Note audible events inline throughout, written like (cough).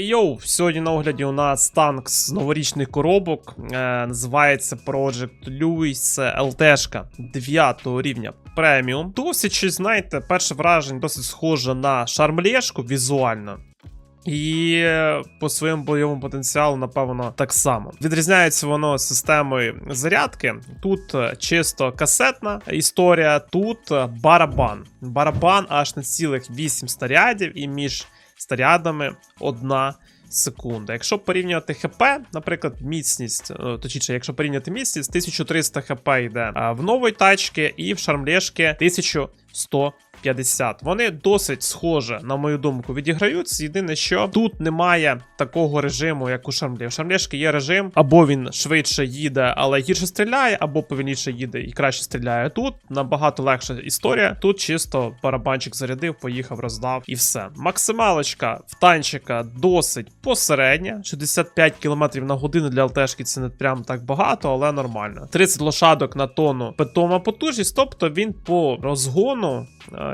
Йоу, сьогодні на огляді у нас танк з новорічних коробок. Е, називається Project. Це ЛТшка 9 рівня преміум. Досить щось, знаєте, перше враження досить схоже на шармлєшку візуально. І е, по своєму бойовому потенціалу, напевно, так само. Відрізняється воно системою зарядки. Тут е, чисто касетна історія, тут е, барабан. Барабан аж на цілих 8 снарядів, і між снарядами одна секунда. Якщо порівнювати ХП, наприклад, міцність, е, точніше, якщо порівняти міцність, 1300 ХП йде в нової тачки і в шармлешки 1150. Вони досить схоже, на мою думку, відіграються. Єдине, що тут немає такого режиму, як у Шармлі. У Шармлешки є режим, або він швидше їде, але гірше стріляє, або повільніше їде і краще стріляє. Тут набагато легша історія. Тут чисто барабанчик зарядив, поїхав, роздав і все. Максималочка в танчика досить посередня. 65 км на годину для ЛТшки це не прям так багато, але нормально. 30 лошадок на тонну питома потужність, тобто він по розгону.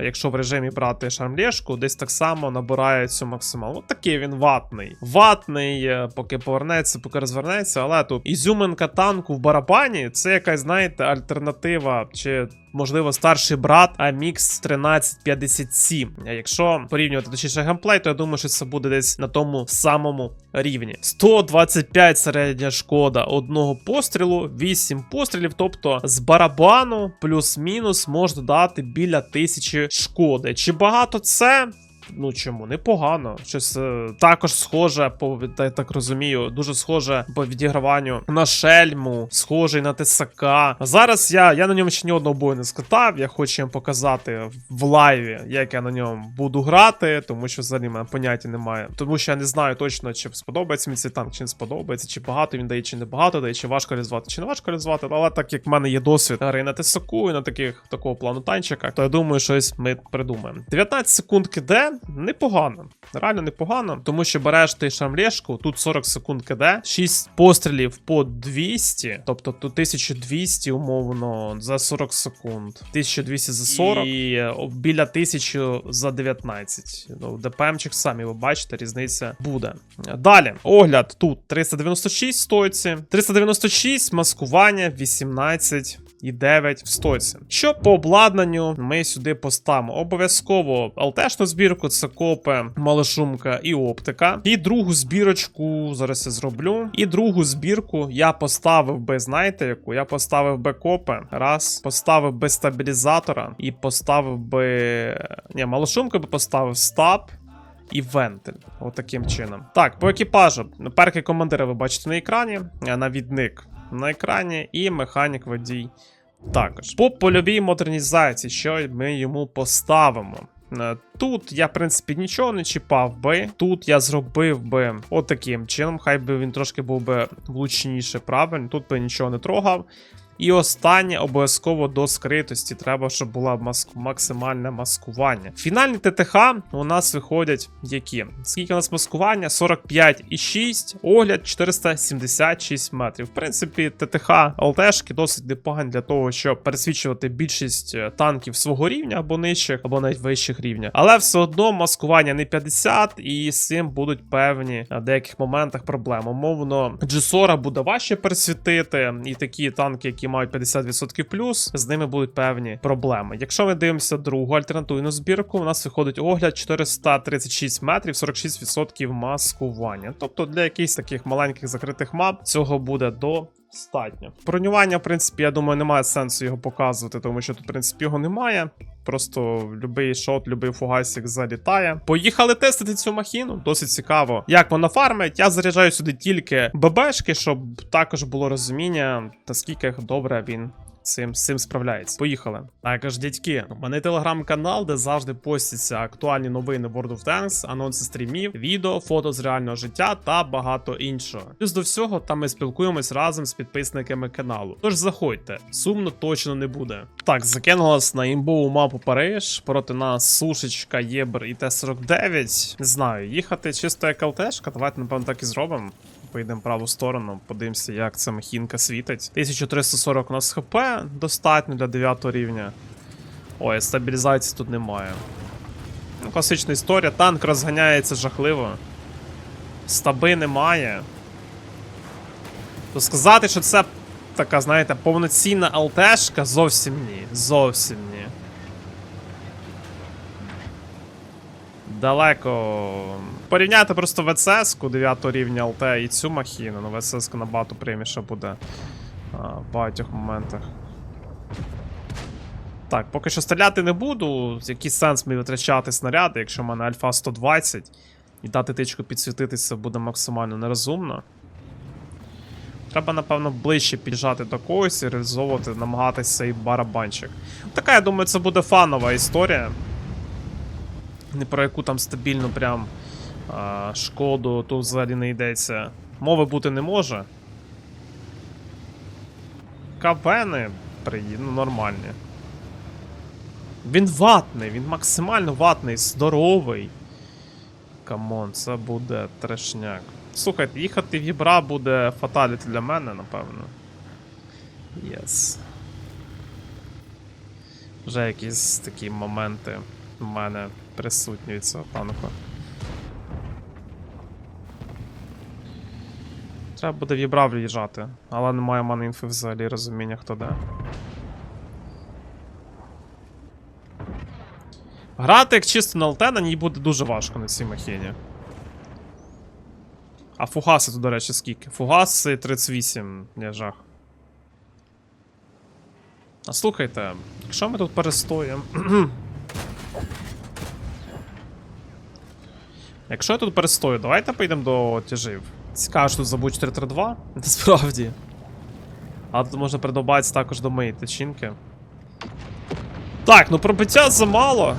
Якщо в режимі брати шармлєшку, десь так само набирає цю максималку. От такий він ватний. Ватний, е, поки повернеться, поки розвернеться, але тут ізюминка танку в барабані це якась, знаєте, альтернатива чи. Можливо, старший брат AMX 1357. А Якщо порівнювати точніше геймплей, то я думаю, що це буде десь на тому самому рівні. 125 середня шкода одного пострілу, 8 пострілів, тобто з барабану плюс-мінус можна дати біля тисячі шкоди. Чи багато це? Ну чому непогано. Щось е, також схоже, по я так розумію, дуже схоже по відіграванню на шельму, схожий на тесака. Зараз я, я на ньому ще ні одного бою не скатав. Я хочу їм показати в лайві, як я на ньому буду грати, тому що взагалі мене поняття немає. Тому що я не знаю точно, чи сподобається мені цей танк, чи не сподобається, чи багато він дає, чи не багато дає, чи важко реалізувати, чи не важко реалізувати. Але так як в мене є досвід гри на тесаку і на таких такого плану танчиках, то я думаю, щось ми придумаємо. 19 секунд киде непогано. Реально непогано, тому що береш ти шамлешку, тут 40 секунд киде, 6 пострілів по 200, тобто тут 1200 умовно за 40 секунд, 1200 за 40 і біля 1000 за 19. Ну, ДПМчик самі ви бачите, різниця буде. Далі, огляд тут 396 стоїться, 396, маскування 18 і 9 в стоці. Що по обладнанню ми сюди поставимо? Обов'язково ЛТшну збірку, це копи, малошумка і оптика. І другу збірочку зараз я зроблю. І другу збірку я поставив би, знаєте, яку? Я поставив би копи. Раз, поставив би стабілізатора і поставив би. Ні, малошумка би поставив стаб. І вентиль. Отаким чином. Так, по екіпажу. Перки командира ви бачите на екрані, навідник на екрані, і механік водій також. По польовій модернізації, що ми йому поставимо. Е, Тут я, в принципі, нічого не чіпав би. Тут я зробив би отаким чином. Хай би він трошки був би влучніше, правильно. Тут би нічого не трогав. І останнє обов'язково до скритості. Треба, щоб була маск... максимальне маскування. Фінальні ТТХ у нас виходять які? Скільки у нас маскування? 45,6, огляд 476 метрів. В принципі, ТТХ ЛТшки досить непогані для того, щоб пересвідчувати більшість е, танків свого рівня або нижчих, або навіть вищих рівня. Але все одно маскування не 50, і з цим будуть певні на деяких моментах проблеми. Умовно, Джесора буде важче пересвітити, і такі танки, які мають 50% плюс, з ними будуть певні проблеми. Якщо ми дивимося другу альтернативну збірку, у нас виходить огляд 436 метрів, 46% маскування. Тобто для якихось таких маленьких закритих мап цього буде до. Достатньо. Бронювання, в принципі, я думаю, немає сенсу його показувати, тому що тут, в принципі, його немає. Просто любий шот, любий фугасик залітає. Поїхали тестити цю махіну. Досить цікаво, як вона фармить. Я заряджаю сюди тільки ББшки, щоб також було розуміння, наскільки добре він цим, цим справляється. Поїхали. Також, дядьки, у мене телеграм-канал, де завжди постяться актуальні новини World of Tanks, анонси стрімів, відео, фото з реального життя та багато іншого. Плюс до всього, там ми спілкуємось разом з підписниками каналу. Тож заходьте, сумно точно не буде. Так, закинулась на імбову мапу Париж. Проти нас сушечка, Єбр і Т-49. Не знаю, їхати чисто як ЛТшка, давайте, напевно, так і зробимо. Поїдемо в праву сторону, подивимося, як ця махінка світить. 1340 у нас хп достатньо для 9 рівня. Ой, стабілізації тут немає. Ну, класична історія. Танк розганяється жахливо. Стаби немає. То сказати, що це така, знаєте, повноцінна ЛТшка, зовсім ні. Зовсім ні. Далеко. Порівняти просто ВЦС 9 рівня ЛТ і цю махіну. Ну, ВЦС набагато прийміше буде а, в багатьох моментах. Так, поки що стріляти не буду. Який сенс мені витрачати снаряди, якщо в мене альфа 120 і дати тичку підсвітитися буде максимально нерозумно. Треба, напевно, ближче піджати до когось і реалізовувати, намагатися цей барабанчик. Така, я думаю, це буде фанова історія. Не про яку там стабільну прям шкоду тут взагалі не йдеться. Мови бути не може. Кавени приї... ну, нормальні. Він ватний, він максимально ватний, здоровий. Камон, це буде трешняк. Слухайте, їхати в Єбра буде фаталіті для мене, напевно. Єс. Вже якісь такі моменти в мене присутні від цього танку. Треба буде в Єбра в'їжджати, але немає в мене інфи взагалі розуміння, хто де. Грати як чисто на ЛТ на ній буде дуже важко на цій махіні. А фугаси тут, до речі, скільки? Фугаси 38, не жах. А слухайте, якщо ми тут перестоїмо. (clears throat) якщо я тут перестою, давайте поїдемо до тяжів. Цікаво, що тут забудь 432. (laughs) Насправді. А тут можна придобатися також до моєї течінки. Так, ну пробиття замало.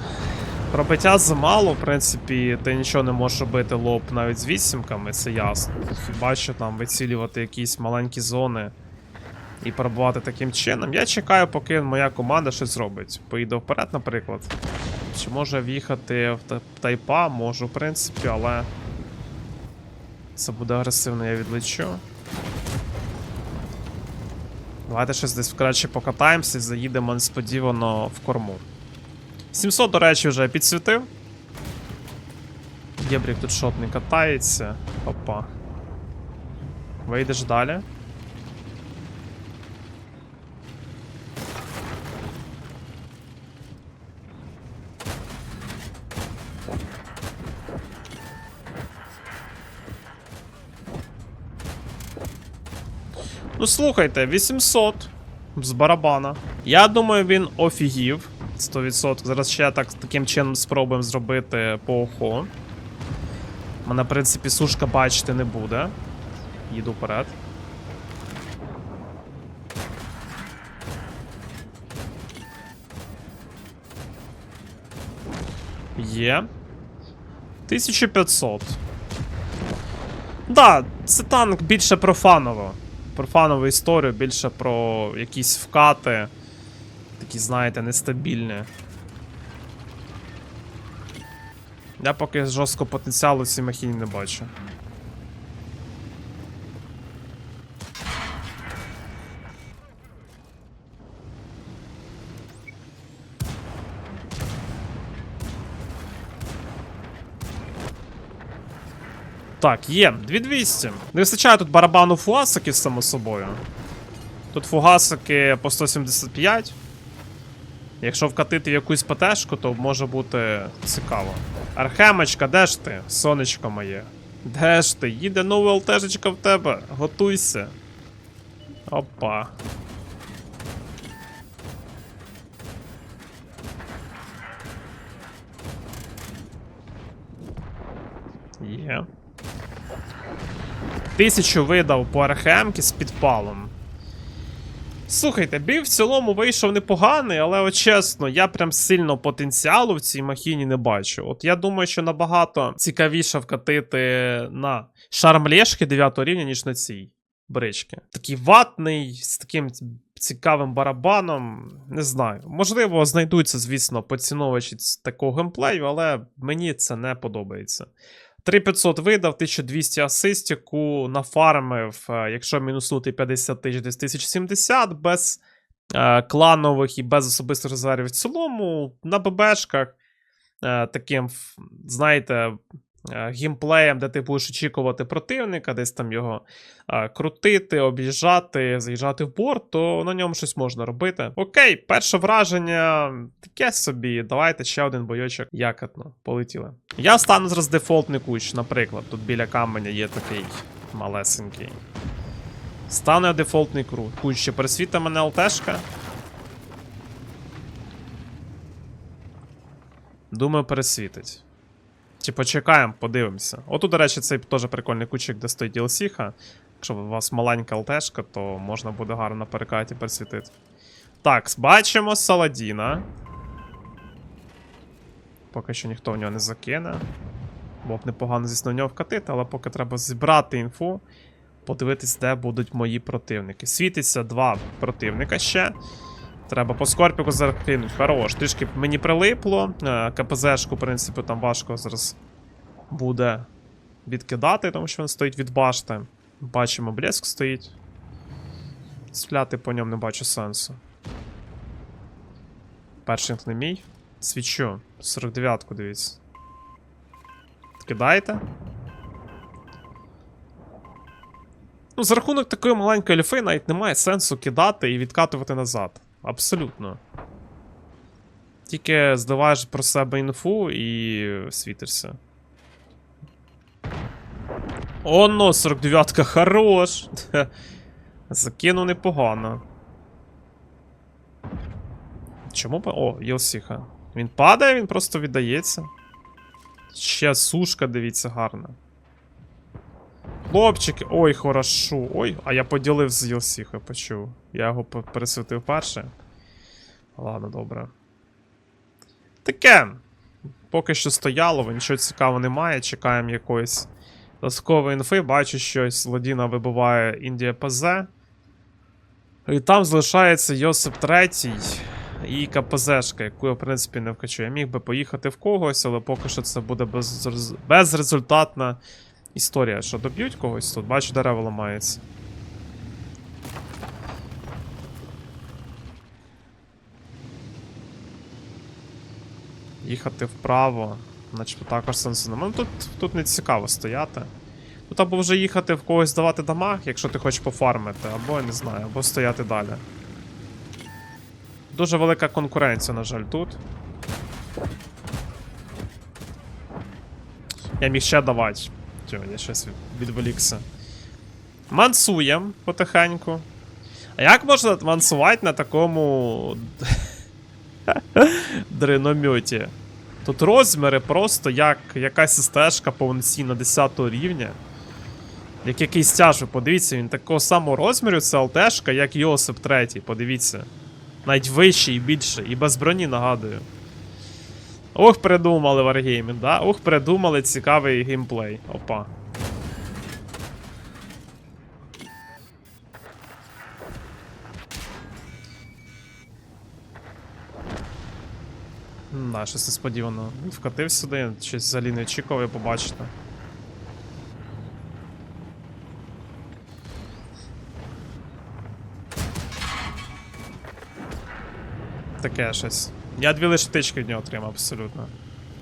Пробиття замало, в принципі, ти нічого не можеш робити лоб навіть з вісімками, це ясно. Хіба що там вицілювати якісь маленькі зони і пробувати таким чином. Я чекаю, поки моя команда щось зробить. Поїду вперед, наприклад. Чи може в'їхати в тайпа? Можу, в принципі, але. Це буде агресивно, я відлечу. Давайте щось десь краще покатаємося і заїдемо несподівано в корму. 700, до речі, вже підсвітив. Єбрік тут шот не катається. Опа. Вийдеш далі. Ну слухайте, 800 з барабана. Я думаю, він офігів. 100%. Зараз ще так, таким чином спробуємо зробити по. Мене, в принципі, сушка бачити не буде. Їду вперед. Є. 1500. Да, це танк більше про фаново. Про фанову історію, більше про якісь вкати. Такі, знаєте, нестабільні. Я поки жорсткого потенціалу в цій махіні не бачу. Так, є, 2200. Не вистачає тут барабану фугасиків, само собою. Тут фугасики по 175. Якщо вкатити якусь ПТшку, то може бути цікаво. Архемочка, де ж ти? Сонечко моє. Де ж ти? Їде нова ЛТшечка в тебе. Готуйся. Опа. Є. Тисячу видав по архемки з підпалом. Слухайте, бій в цілому вийшов непоганий, але от чесно, я прям сильно потенціалу в цій махіні не бачу. От я думаю, що набагато цікавіше вкатити на шарм Лешки 9 рівня, ніж на цій брички. Такий ватний, з таким цікавим барабаном. Не знаю. Можливо, знайдуться, звісно, поціновувачі ц- такого геймплею, але мені це не подобається. 3500 видав, 1200 асистіку, нафармив, якщо якщо мінуснути 50 тисяч, десь 1070, без е, кланових і без особистих резервів. В цілому на ББшках е, таким, знаєте, е, геймплеєм, де ти будеш очікувати противника, десь там його е, крутити, об'їжджати, заїжджати в борт, то на ньому щось можна робити. Окей, перше враження таке собі. Давайте ще один бойочок якатно. Полетіли. Я стану зараз дефолтний куч, наприклад. Тут біля каменя є такий малесенький. Стану я дефолтний крут. Куч ще пересвіта мене ЛТшка. Думаю, пересвітить. Чи почекаємо, подивимося. Отут, до речі, цей теж прикольний кучик, де стоїть DLC-ха. Якщо у вас маленька ЛТшка, то можна буде гарно на перекаті пересвітити. Так, бачимо Саладіна. Поки що ніхто в нього не закине. Було б непогано, звісно, в нього вкатити, але поки треба зібрати інфу, подивитись, де будуть мої противники. Світиться два противника ще. Треба по скорпіку закинуть. Хорош. Трішки мені прилипло. Е, КПЗшку, в принципі, там важко зараз буде відкидати, тому що він стоїть від башти. Бачимо, блеск стоїть. Стріляти по ньому не бачу сенсу. Перший не мій. Свічу. 49-ку, дивіться. Кидаєте? Ну, за рахунок такої маленької альфи навіть немає сенсу кидати і відкатувати назад. Абсолютно. Тільки здаваєш про себе інфу і світишся. Оно, 49-ка, хорош! (laughs) Закинув непогано. Чому ба. О, Єлсіха. Він падає, він просто віддається. Ще сушка, дивіться, гарна. Хлопчики, ой, хорошо. Ой, а я поділив з Єлсіхою, почув. Я його пересвітив перше. Ладно, добре. Таке. Поки що стояло, нічого цікавого немає. Чекаємо якоїсь додаткової інфи. Бачу, що Ладіна вибиває Індія ПЗ. І там залишається Йосип третій і КПЗшка, яку я, в принципі, не вкачу. Я міг би поїхати в когось, але поки що це буде без... безрезультатна історія. Що доб'ють когось тут? Бачу, дерева ламаються. Їхати вправо, начебто також сенсу немає. Ну тут, тут не цікаво стояти. Тут або вже їхати в когось давати дамаг, якщо ти хочеш пофармити, або я не знаю, або стояти далі. Дуже велика конкуренція, на жаль, тут. Я міг ще давати. Чого, я щось від- відволікся. Мансуєм потихеньку. А як можна мансувати на такому (laughs) дриномьоті? Тут розміри просто як якась стежка повноцінна 10 рівня. Як якийсь тяж, ви подивіться, він такого самого розміру, це ЛТшка, як Йосип 3, подивіться. Навіть вищий і більше, і без броні нагадую. Ох, придумали Wargaming, да? Ох, придумали цікавий геймплей. Опа. Да, щось несподівано. Вкатив сюди, щось взагалі не очікував, я побачите. Таке щось. Я дві лише тички в нього отримав абсолютно.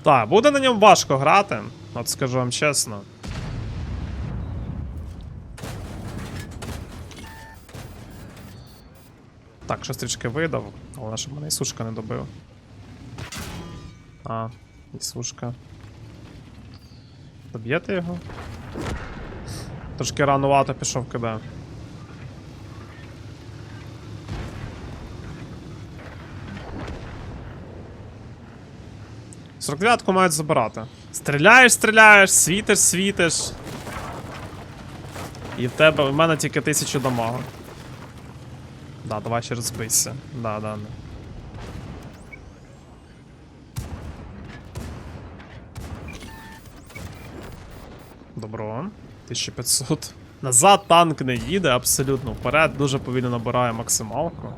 Так, буде на ньому важко грати, от скажу вам чесно. Так, щось трішки видав, але щоб мене і сушка не добив. А, і сушка. Доб'єте його? Трошки ранувато пішов киде. 49-ку мають забирати. Стріляєш, стріляєш, світиш, світиш. І в тебе в мене тільки тисячу дамагу. Да, давай ще розбийся. Да, да, да. Добро. 1500. Назад танк не їде, абсолютно вперед. Дуже повільно набирає максималку.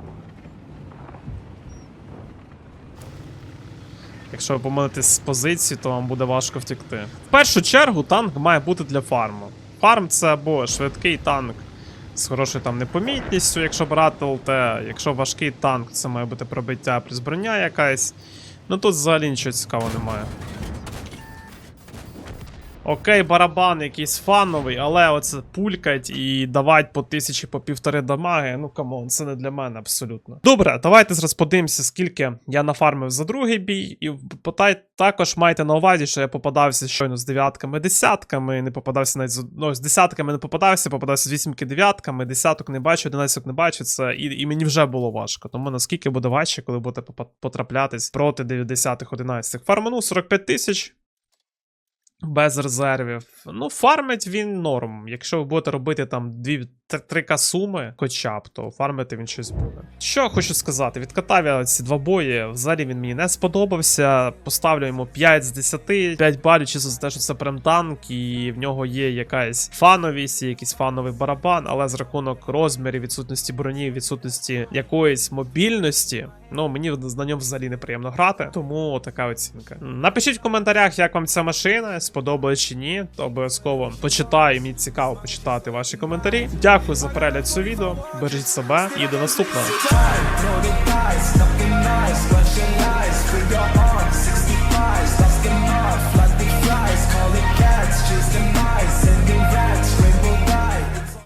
Якщо ви помилитесь з позиції, то вам буде важко втекти. В першу чергу танк має бути для фарму. Фарм це або швидкий танк з хорошою там непомітністю, якщо брати ЛТ, якщо важкий танк, це має бути пробиття плюс броня якась. Ну тут взагалі нічого цікавого немає. Окей, барабан якийсь фановий, але оце пулькать і давать по тисячі по півтори дамаги. Ну камон, це не для мене абсолютно. Добре, давайте зараз подивимося, скільки я нафармив за другий бій. І потай також майте на увазі, що я попадався щойно з дев'ятками, десятками, не попадався навіть з ну, з десятками не попадався, попадався з вісімки дев'ятками, десяток не бачу, одинадцяток не бачу. Це і, і мені вже було важко. Тому наскільки буде важче, коли будете потраплятись проти 10-х, 11-х. Фарманув 45 тисяч. Без резервів. Ну, фармить він норм. Якщо ви будете робити там 2-3к суми, хоча б, то фармити він щось буде. Що я хочу сказати, відкатав я ці два бої. Взагалі він мені не сподобався. Поставлю йому 5 з 10, 5 балів, чисто за те, що це прям танк, і в нього є якась фановість, якийсь фановий барабан, але з рахунок розмірів, відсутності броні, відсутності якоїсь мобільності. Ну, мені на ньому взагалі неприємно грати, тому така оцінка. Напишіть в коментарях, як вам ця машина, сподобалось чи ні. То обов'язково почитаю, мені цікаво почитати ваші коментарі. Дякую за перегляд цього відео. Бережіть себе і до наступного.